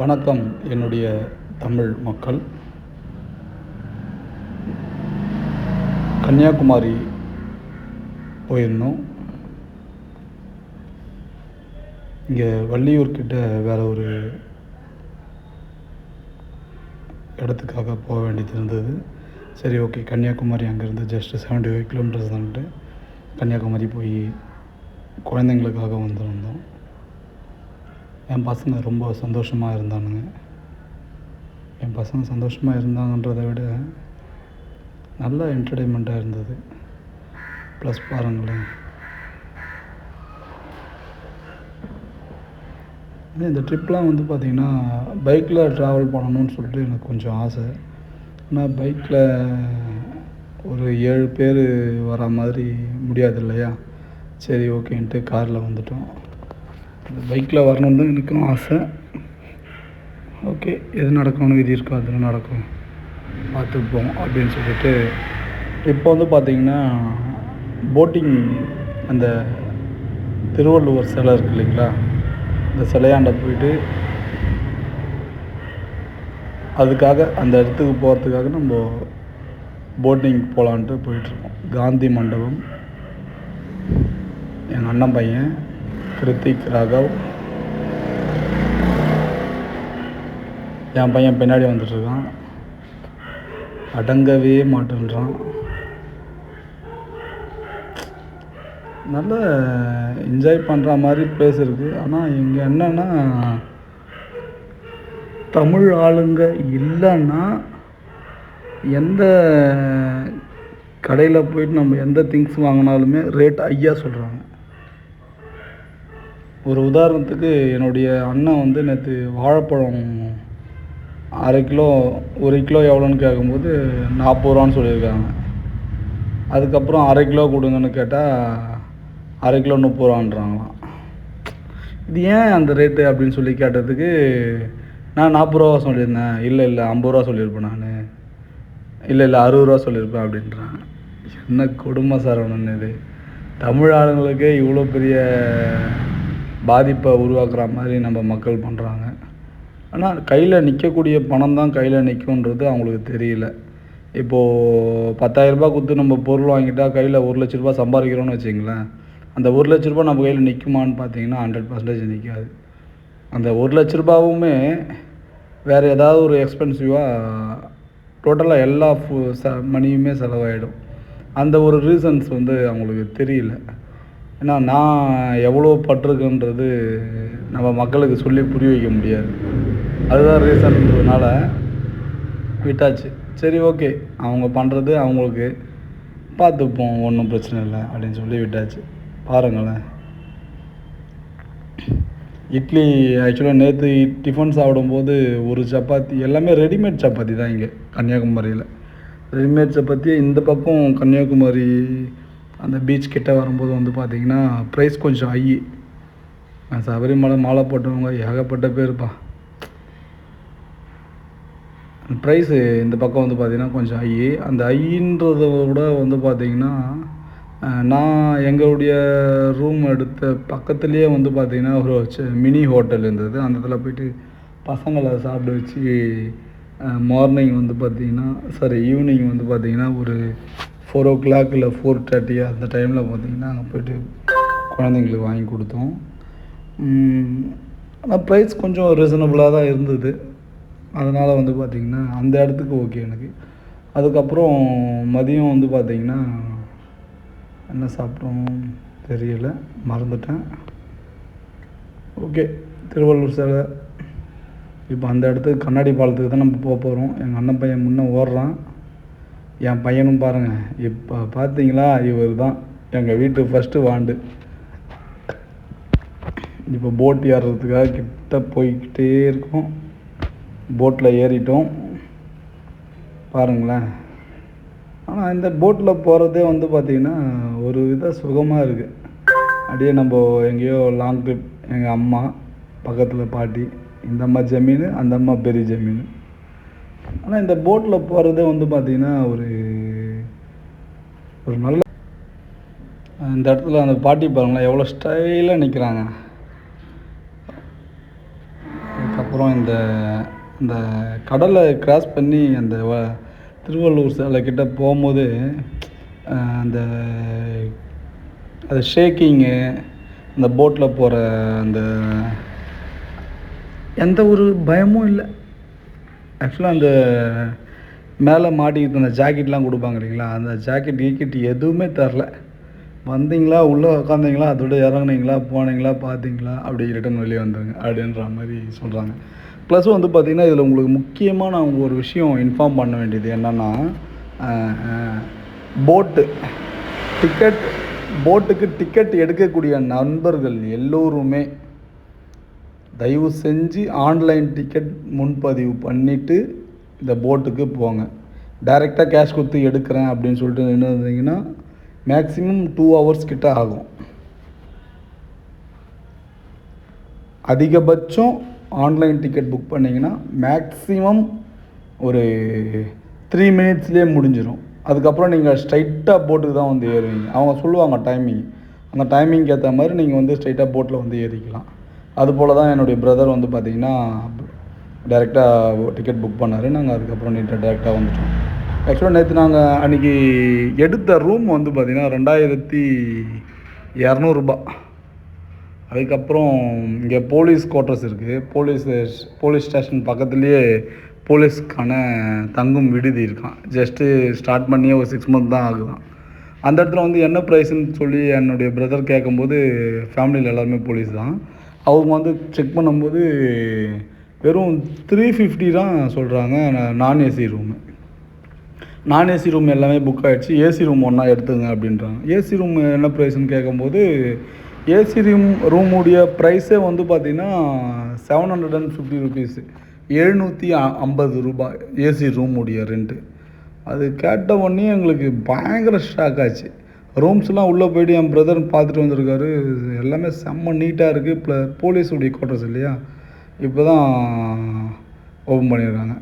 வணக்கம் என்னுடைய தமிழ் மக்கள். கன்னியாகுமரி போயிருந்தோம். இங்கே வள்ளியூர்கிட்ட வேற ஒரு இடத்துக்காக போக வேண்டியது இருந்தது. சரி ஓகே கன்னியாகுமரி அங்கேருந்து ஜஸ்ட் செவன்ட்டி ஃபைவ் கிலோமீட்டர்ஸ் தான்ட்டு கன்னியாகுமரி போய் குழந்தைங்களுக்காக வந்திருந்தோம் என் பசங்க ரொம்ப சந்தோஷமாக இருந்தானுங்க. என் பசங்க சந்தோஷமாக இருந்தாங்கன்றதை விட நல்ல என்டர்டெயின்மெண்ட்டாக இருந்தது. ப்ளஸ் பாருங்களேன். இந்த ட்ரிப்லாம் வந்து பார்த்திங்கன்னா பைக்கில் ட்ராவல் பண்ணணும்னு சொல்லிட்டு எனக்கு கொஞ்சம் ஆசை. ஆனால் பைக்கில் ஒரு ஏழு பேர் வர மாதிரி முடியாது இல்லையா? சரி ஓகேன்ட்டு காரில் வந்துட்டோம். இந்த பைக்கில் வரணுன்னு தான் எனக்கும் ஆசை. ஓகே எது நடக்கணும்னு விதி இருக்கோ அதில் நடக்கும். பார்த்துப்போம் அப்படின்னு சொல்லிட்டு இப்போ வந்து பார்த்திங்கன்னா போட்டிங் அந்த திருவள்ளுவர் சிலை இருக்கு இல்லைங்களா? அந்த சிலையாண்ட போயிட்டு அதுக்காக அந்த இடத்துக்கு போகிறதுக்காக நம்ம போட்டிங் போகலான்ட்டு போயிட்டுருக்கோம். காந்தி மண்டபம். எங்கள் அண்ணன் பையன். கிருத்திக் ராகவ் என் பையன் பின்னாடி வந்துட்டுருக்கான். அடங்கவே மாட்டேன்றான். நல்ல என்ஜாய் பண்ணுற மாதிரி பிளேஸ் இருக்குது ஆனால் இங்கே என்னென்னா தமிழ் ஆளுங்க இல்லைன்னா எந்த கடையில் போயிட்டு நம்ம எந்த திங்ஸ் வாங்கினாலுமே ரேட் ஐயா சொல்கிறாங்க ஒரு உதாரணத்துக்கு என்னுடைய அண்ணன் வந்து நேற்று வாழைப்பழம் அரை கிலோ ஒரு கிலோ எவ்வளோன்னு கேட்கும்போது நாற்பது ரூபான்னு சொல்லியிருக்காங்க. அதுக்கப்புறம் அரை கிலோ கொடுங்கன்னு கேட்டால் அரை கிலோ முப்பது ரூபான்றாங்களாம். இது ஏன் அந்த ரேட்டு அப்படின்னு சொல்லி கேட்டதுக்கு நான் நாற்பது ரூபா சொல்லியிருந்தேன். இல்லை இல்லை ஐம்பது ரூபா சொல்லியிருப்பேன் நான். இல்லை இல்லை அறுபது ரூபா சொல்லியிருப்பேன் அப்படின்றாங்க என்ன கொடுமை சரவணன் இது. தமிழ் ஆளுங்களுக்கே இவ்வளோ பெரிய பாதிப்பை உருவாக்குற மாதிரி நம்ம மக்கள் பண்ணுறாங்க ஆனால் கையில் நிற்கக்கூடிய பணம் தான் கையில் நிற்குன்றது அவங்களுக்கு தெரியல. இப்போது பத்தாயிரரூபா கொடுத்து நம்ம பொருள் வாங்கிட்டா கையில் ஒரு லட்ச ரூபா சம்பாதிக்கிறோன்னு வச்சிங்களேன் அந்த ஒரு லட்ச ரூபா நம்ம கையில் நிற்குமான்னு பார்த்தீங்கன்னா ஹண்ட்ரட் பர்சன்டேஜ் நிற்காது அந்த ஒரு லட்ச ரூபாவுமே வேறு ஏதாவது ஒரு எக்ஸ்பென்சிவாக டோட்டலாக எல்லா ஃபு ச மணியுமே செலவாயிடும். அந்த ஒரு ரீசன்ஸ் வந்து அவங்களுக்கு தெரியல. ஏன்னா நான் எவ்வளோ பட்டிருக்குன்றது நம்ம மக்களுக்கு சொல்லி புரிய வைக்க முடியாது. அதுதான் ரீசன்றதுனால விட்டாச்சு. சரி ஓகே அவங்க பண்ணுறது அவங்களுக்கு பார்த்துப்போம் ஒன்றும் பிரச்சனை இல்லை அப்படின்னு சொல்லி விட்டாச்சு. பாருங்களேன். இட்லி ஆக்சுவலாக நேற்று டிஃபன் சாப்பிடும்போது ஒரு சப்பாத்தி எல்லாமே ரெடிமேட் சப்பாத்தி தான் இங்கே கன்னியாகுமரியில். ரெடிமேட் சப்பாத்தி இந்த பக்கம் கன்னியாகுமரி அந்த பீச் கிட்டே வரும்போது வந்து பார்த்திங்கன்னா ப்ரைஸ் கொஞ்சம் ஹை சபரிமலை மாலை போட்டவங்க ஏகப்பட்ட பேருப்பா. ப்ரைஸு இந்த பக்கம் வந்து பார்த்திங்கன்னா கொஞ்சம் ஐ அந்த ஐன்றத விட வந்து பார்த்திங்கன்னா நான் எங்களுடைய ரூம் எடுத்த பக்கத்துலேயே வந்து பார்த்திங்கன்னா ஒரு மினி ஹோட்டல் இருந்தது. அந்த இடத்துல போயிட்டு பசங்களை சாப்பிட வச்சு மார்னிங் வந்து பார்த்திங்கன்னா சாரி ஈவினிங் வந்து பார்த்திங்கன்னா ஒரு ஃபோர் ஓ கிளாக் இல்லை ஃபோர் தேர்ட்டி அந்த டைமில் பார்த்திங்கன்னா அங்கே போயிட்டு குழந்தைங்களுக்கு வாங்கி கொடுத்தோம். ஆனால் ப்ரைஸ் கொஞ்சம் ரீசனபுளாக தான் இருந்தது. அதனால் வந்து பார்த்திங்கன்னா அந்த இடத்துக்கு ஓகே எனக்கு. அதுக்கப்புறம் மதியம் வந்து பார்த்திங்கன்னா என்ன சாப்பிட்டோம் தெரியல மறந்துட்டேன். ஓகே திருவள்ளூர் சிலை இப்போ அந்த இடத்துக்கு கண்ணாடி பாலத்துக்கு தான் நம்ம போக போகிறோம் எங்கள் அண்ணன் பையன் முன்னே ஓடுறான். என் பையனும் பாருங்கள் இப்போ பார்த்தீங்களா இவர் தான் எங்கள் வீட்டு ஃபஸ்ட்டு வாண்டு இப்போ போட் ஏறுறதுக்காக கிட்ட போய்கிட்டே இருக்கோம். போட்டில் ஏறிட்டோம். பாருங்களேன். ஆனால் இந்த போட்டில் போகிறதே வந்து பார்த்திங்கன்னா ஒரு வித சுகமாக இருக்குது அப்படியே நம்ம எங்கேயோ லாங் ட்ரிப் எங்கள் அம்மா பக்கத்தில் பாட்டி இந்த அம்மா ஜமீன் அந்த அம்மா பெரிய ஜமீன். ஆனால் இந்த போட்டில் போகிறதே வந்து பார்த்திங்கன்னா ஒரு ஒரு நல்ல இந்த இடத்துல அந்த பாட்டி பாருங்களேன் எவ்வளோ ஸ்டைலாக நிற்கிறாங்க அதுக்கப்புறம் இந்த இந்த கடலை கிராஸ் பண்ணி அந்த திருவள்ளூர் சிலை கிட்ட போகும்போது அந்த அது ஷேக்கிங்கு அந்த போட்டில் போகிற அந்த எந்த ஒரு பயமும் இல்லை. ஆக்சுவலாக அந்த மேலே மாட்டிக்கிட்டு அந்த ஜாக்கெட்லாம் கொடுப்பாங்க இல்லைங்களா? அந்த ஜாக்கெட் கீக்கெட் எதுவுமே தரல. வந்தீங்களா? உள்ளே உக்காந்தீங்களா? அதோட இறங்குனீங்களா? போனீங்களா? பார்த்தீங்களா? அப்படி ரிட்டன் வெளியே வந்துருங்க. அப்படின்ற மாதிரி சொல்கிறாங்க ப்ளஸ் வந்து பார்த்திங்கன்னா இதில் உங்களுக்கு முக்கியமாக நான் ஒரு விஷயம் இன்ஃபார்ம் பண்ண வேண்டியது என்னென்னா போட்டு டிக்கெட் போட்டுக்கு டிக்கெட் எடுக்கக்கூடிய நண்பர்கள் எல்லோருமே தயவு செஞ்சு ஆன்லைன் டிக்கெட் முன்பதிவு பண்ணிவிட்டு இந்த போட்டுக்கு போங்க. டைரெக்டாக கேஷ் கொடுத்து எடுக்கிறேன் அப்படின்னு சொல்லிட்டு நின்று இருந்தீங்கன்னா மேக்ஸிமம் டூ ஹவர்ஸ் கிட்ட ஆகும். அதிகபட்சம் ஆன்லைன் டிக்கெட் புக் பண்ணிங்கன்னா மேக்ஸிமம் ஒரு த்ரீ மினிட்ஸ்லேயே முடிஞ்சிடும் அதுக்கப்புறம் நீங்கள் ஸ்ட்ரைட்டாக போட்டுக்கு தான் வந்து ஏறுவீங்க. அவங்க சொல்லுவாங்க டைமிங் அந்த டைமிங்க்கு ஏற்ற மாதிரி நீங்கள் வந்து ஸ்ட்ரைட்டாக போட்டில் வந்து ஏறிக்கலாம். அதுபோல் தான் என்னுடைய பிரதர் வந்து பார்த்தீங்கன்னா டேரெக்டாக டிக்கெட் புக் பண்ணார். நாங்கள் அதுக்கப்புறம் நீட்டாக டேரெக்டாக வந்துட்டோம். ஆக்சுவலாக நேற்று நாங்கள் அன்றைக்கி எடுத்த ரூம் வந்து பார்த்திங்கன்னா ரெண்டாயிரத்தி இரநூறுபா அதுக்கப்புறம் இங்கே போலீஸ் குவார்ட்டர்ஸ் இருக்குது போலீஸ் போலீஸ் ஸ்டேஷன் பக்கத்துலேயே போலீஸ்க்கான தங்கும் விடுதி இருக்கான். ஜஸ்ட்டு ஸ்டார்ட் பண்ணியே ஒரு சிக்ஸ் மந்த் தான் ஆகுதான். அந்த இடத்துல வந்து என்ன ப்ரைஸ்ன்னு சொல்லி என்னுடைய பிரதர் கேட்கும்போது ஃபேமிலியில் எல்லாருமே போலீஸ் தான். அவங்க வந்து செக் பண்ணும்போது வெறும் த்ரீ ஃபிஃப்டி தான் சொல்கிறாங்க நான் ஏசி ரூமு நான் ஏசி ரூம் எல்லாமே புக் ஆகிடுச்சு ஏசி ரூம் ஒன்றா எடுத்துங்க அப்படின்றாங்க. ஏசி ரூம் என்ன ப்ரைஸ்ன்னு கேட்கும்போது ஏசி ரூம் ரூமுடைய ப்ரைஸே வந்து பார்த்திங்கன்னா seven hundred and fifty rupees எழுநூற்றி ஐம்பது ரூபாய் ஏசி ரூமுடைய ரெண்ட்டு அது கேட்ட உடனே எங்களுக்கு பயங்கர ஷாக் ஆச்சு. ரூம்ஸ்லாம் உள்ளே போய்ட்டு என் பிரதர் பார்த்துட்டு வந்திருக்காரு. எல்லாமே செம்ம நீட்டாக இருக்குது ப்ள போலீஸுடைய குவார்ட்டர்ஸ் இல்லையா? இப்போ தான் ஓப்பன் பண்ணியிருக்காங்க.